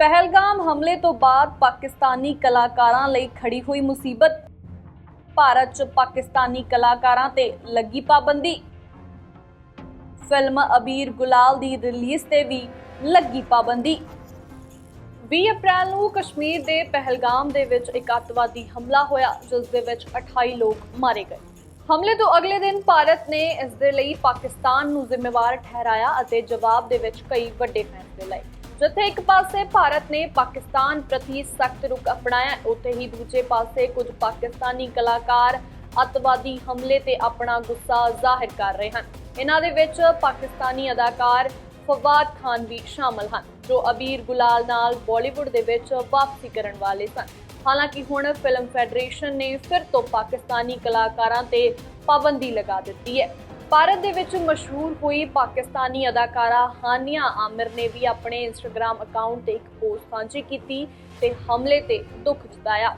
ਪਹਿਲਗਾਮ ਹਮਲੇ ਤੋਂ ਬਾਅਦ ਪਾਕਿਸਤਾਨੀ ਕਲਾਕਾਰਾਂ ਲਈ ਖੜੀ ਹੋਈ ਮੁਸੀਬਤ। ਭਾਰਤ 'ਚ ਪਾਕਿਸਤਾਨੀ ਕਲਾਕਾਰਾਂ ਤੇ ਲੱਗੀ ਪਾਬੰਦੀ। ਫਿਲਮ ਅਬੀਰ ਗੁਲਾਲ ਦੀ ਰਿਲੀਜ਼ ਤੇ ਵੀ ਲੱਗੀ ਪਾਬੰਦੀ। 20 ਅਪ੍ਰੈਲ ਨੂੰ ਕਸ਼ਮੀਰ ਦੇ ਪਹਿਲਗਾਮ ਦੇ ਵਿੱਚ ਇੱਕ ਅੱਤਵਾਦੀ ਹਮਲਾ ਹੋਇਆ, ਜਿਸ ਦੇ ਵਿੱਚ 28 ਲੋਕ ਮਾਰੇ ਗਏ। ਹਮਲੇ ਤੋਂ ਅਗਲੇ ਦਿਨ ਭਾਰਤ ਨੇ ਇਸ ਦੇ ਲਈ ਪਾਕਿਸਤਾਨ ਨੂੰ ਜ਼ਿੰਮੇਵਾਰ ਠਹਿਰਾਇਆ ਅਤੇ ਜਵਾਬ ਦੇ ਵਿੱਚ ਕਈ ਵੱਡੇ ਫੈਸਲੇ ਲਏ। ਜਿੱਥੇ ਇੱਕ ਪਾਸੇ ਭਾਰਤ ਨੇ ਪਾਕਿਸਤਾਨ ਪ੍ਰਤੀ ਸਖਤ ਰੁਖ ਅਪਣਾਇਆ, ਉੱਥੇ ਹੀ ਦੂਜੇ ਪਾਸੇ ਕੁਝ ਪਾਕਿਸਤਾਨੀ ਕਲਾਕਾਰ ਅੱਤਵਾਦੀ ਹਮਲੇ ਤੇ ਆਪਣਾ ਗੁੱਸਾ ਜ਼ਾਹਿਰ ਕਰ ਰਹੇ ਹਨ। ਇਹਨਾਂ ਦੇ ਵਿੱਚ ਪਾਕਿਸਤਾਨੀ ਅਦਾਕਾਰ ਫਵਾਦ ਖਾਨ ਵੀ ਸ਼ਾਮਲ ਹਨ, ਜੋ ਅਬੀਰ ਗੁਲਾਲ ਨਾਲ ਬਾਲੀਵੁੱਡ ਦੇ ਵਿੱਚ ਵਾਪਸੀ ਕਰਨ ਵਾਲੇ ਸਨ। ਹਾਲਾਂਕਿ ਹੁਣ ਫਿਲਮ ਫੈਡਰੇਸ਼ਨ ਨੇ ਫਿਰ ਤੋਂ ਪਾਕਿਸਤਾਨੀ ਕਲਾਕਾਰਾਂ ਤੇ ਪਾਬੰਦੀ ਲਗਾ ਦਿੱਤੀ ਹੈ। ਭਾਰਤ ਦੇ ਵਿੱਚ ਮਸ਼ਹੂਰ ਹੋਈ ਪਾਕਿਸਤਾਨੀ ਅਦਾਕਾਰਾ ਹਾਨੀਆ ਆਮਿਰ ਨੇ ਵੀ ਆਪਣੇ ਇੰਸਟਾਗ੍ਰam ਅਕਾਊਂਟ ਤੇ ਇੱਕ ਪੋਸਟ ਸਾਂਝੀ ਕੀਤੀ ਤੇ ਹਮਲੇ ਤੇ ਦੁੱਖ ਜਤਾਇਆ।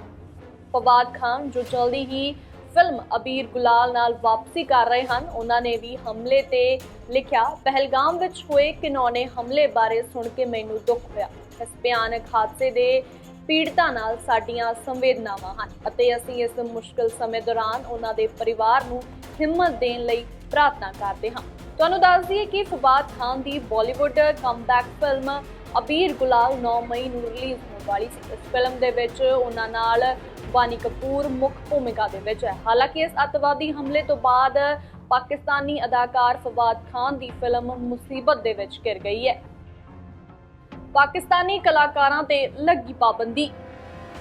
ਫਵਾਦ ਖਾਨ, ਜੋ ਜਲਦੀ ਹੀ ਫਿਲਮ ਅਬੀਰ ਗੁਲਾਲ ਨਾਲ ਵਾਪਸੀ ਕਰ ਰਹੇ ਹਨ, ਉਹਨਾਂ ਨੇ ਵੀ ਹਮਲੇ ਤੇ ਲਿਖਿਆ, ਪਹਿਲਗਾਮ ਵਿੱਚ ਹੋਏ ਕਿਨੌਨੇ ਹਮਲੇ ਬਾਰੇ ਸੁਣ ਕੇ ਮੈਨੂੰ ਦੁੱਖ ਹੋਇਆ। ਇਸ ਭਿਆਨਕ ਹਾਦਸੇ ਦੇ ਪੀੜਤਾਂ ਨਾਲ ਸਾਡੀਆਂ ਸੰਵੇਦਨਾਵਾਂ ਹਨ ਅਤੇ ਅਸੀਂ ਇਸ ਮੁਸ਼ਕਲ ਸਮੇਂ ਦੌਰਾਨ ਉਹਨਾਂ ਦੇ ਪਰਿਵਾਰ ਨੂੰ ਹਿੰਮਤ ਦੇਣ ਲਈ ਪ੍ਰਾਰਥਨਾ ਕਰਦੇ ਹਾਂ। ਤੁਹਾਨੂੰ ਦੱਸ ਦਈਏ ਕਿ ਫਵਾਦ ਖਾਨ ਦੀ Bollywood comeback film Abir Gulaal 9 ਮਈ ਨੂੰ ਰਿਲੀਜ਼ ਹੋਣ ਵਾਲੀ ਸੀ। ਇਸ ਫਿਲਮ ਦੇ ਵਿੱਚ ਉਹਨਾਂ ਨਾਲ ਬਾਨੀ ਕਪੂਰ ਮੁੱਖ ਭੂਮਿਕਾ ਦੇ ਵਿੱਚ ਹੈ। ਹਾਲਾਂਕਿ ਇਸ ਅੱਤਵਾਦੀ ਹਮਲੇ ਤੋਂ ਬਾਅਦ ਪਾਕਿਸਤਾਨੀ ਅਦਾਕਾਰ ਫਵਾਦ ਖਾਨ ਦੀ ਫਿਲਮ ਮੁਸੀਬਤ ਦੇ ਵਿੱਚ ਘਿਰ ਗਈ ਹੈ। ਪਾਕਿਸਤਾਨੀ ਕਲਾਕਾਰਾਂ ਤੇ ਲੱਗੀ ਪਾਬੰਦੀ।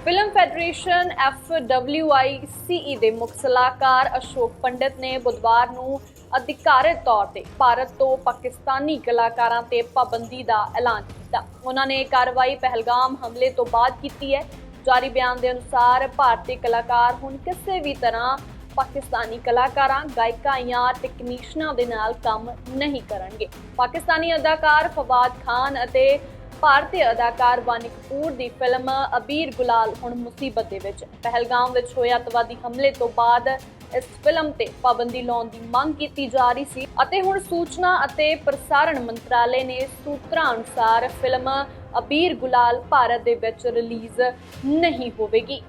ਫਿਲਮ ਫੈਡਰੇਸ਼ਨ FWICE ਦੇ ਮੁੱਖ ਸਲਾਹਕਾਰ ਅਸ਼ੋਕ ਪੰਡਿਤ ਨੇ ਬੁੱਧਵਾਰ ਨੂੰ ਅਧਿਕਾਰਤ ਤੌਰ ਤੇ ਭਾਰਤ ਤੋਂ ਪਾਕਿਸਤਾਨੀ ਕਲਾਕਾਰਾਂ ਤੇ ਪਾਬੰਦੀ ਦਾ ਐਲਾਨ ਕੀਤਾ। ਉਹਨਾਂ ਨੇ ਕਾਰਵਾਈ ਪਹਿਲਗਾਮ ਹਮਲੇ ਤੋਂ ਬਾਅਦ ਕੀਤੀ ਹੈ। ਜਾਰੀ ਬਿਆਨ ਦੇ ਅਨੁਸਾਰ ਭਾਰਤੀ ਕਲਾਕਾਰ ਹੁਣ ਕਿਸੇ ਵੀ ਤਰ੍ਹਾਂ ਪਾਕਿਸਤਾਨੀ ਕਲਾਕਾਰਾਂ, ਗਾਇਕਾਂ ਜਾਂ ਟੈਕਨੀਸ਼ੀਅਨਾਂ ਦੇ ਨਾਲ ਕੰਮ ਨਹੀਂ ਕਰਨਗੇ। ਪਾਕਿਸਤਾਨੀ ਅਦਾਕਾਰ ਫਵਾਦ ਖਾਨ ਅਤੇ ਭਾਰਤੀ ਅਦਾਕਾਰ ਵਾਨੀ ਕਪੂਰ ਦੀ ਫਿਲਮ ਅਬੀਰ ਗੁਲਾਲ ਹੁਣ ਮੁਸੀਬਤ ਦੇ ਵਿੱਚ। ਪਹਿਲਗਾਮ ਵਿੱਚ ਹੋਏ ਅੱਤਵਾਦੀ ਹਮਲੇ ਤੋਂ ਬਾਅਦ ਇਸ ਫਿਲਮ ਤੇ ਪਾਬੰਦੀ ਲਾਉਣ ਦੀ ਮੰਗ ਕੀਤੀ ਜਾ ਰਹੀ ਸੀ ਅਤੇ ਹੁਣ ਸੂਚਨਾ ਅਤੇ ਪ੍ਰਸਾਰਣ ਮੰਤਰਾਲੇ ਨੇ ਸੂਤਰਾਂ ਅਨੁਸਾਰ ਫਿਲਮ ਅਬੀਰ ਗੁਲਾਲ ਭਾਰਤ ਦੇ ਵਿੱਚ ਰਿਲੀਜ਼ ਨਹੀਂ ਹੋਵੇਗੀ।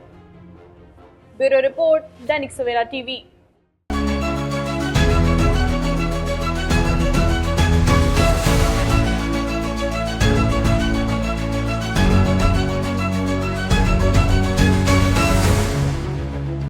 Bureau report Dainik Savera TV.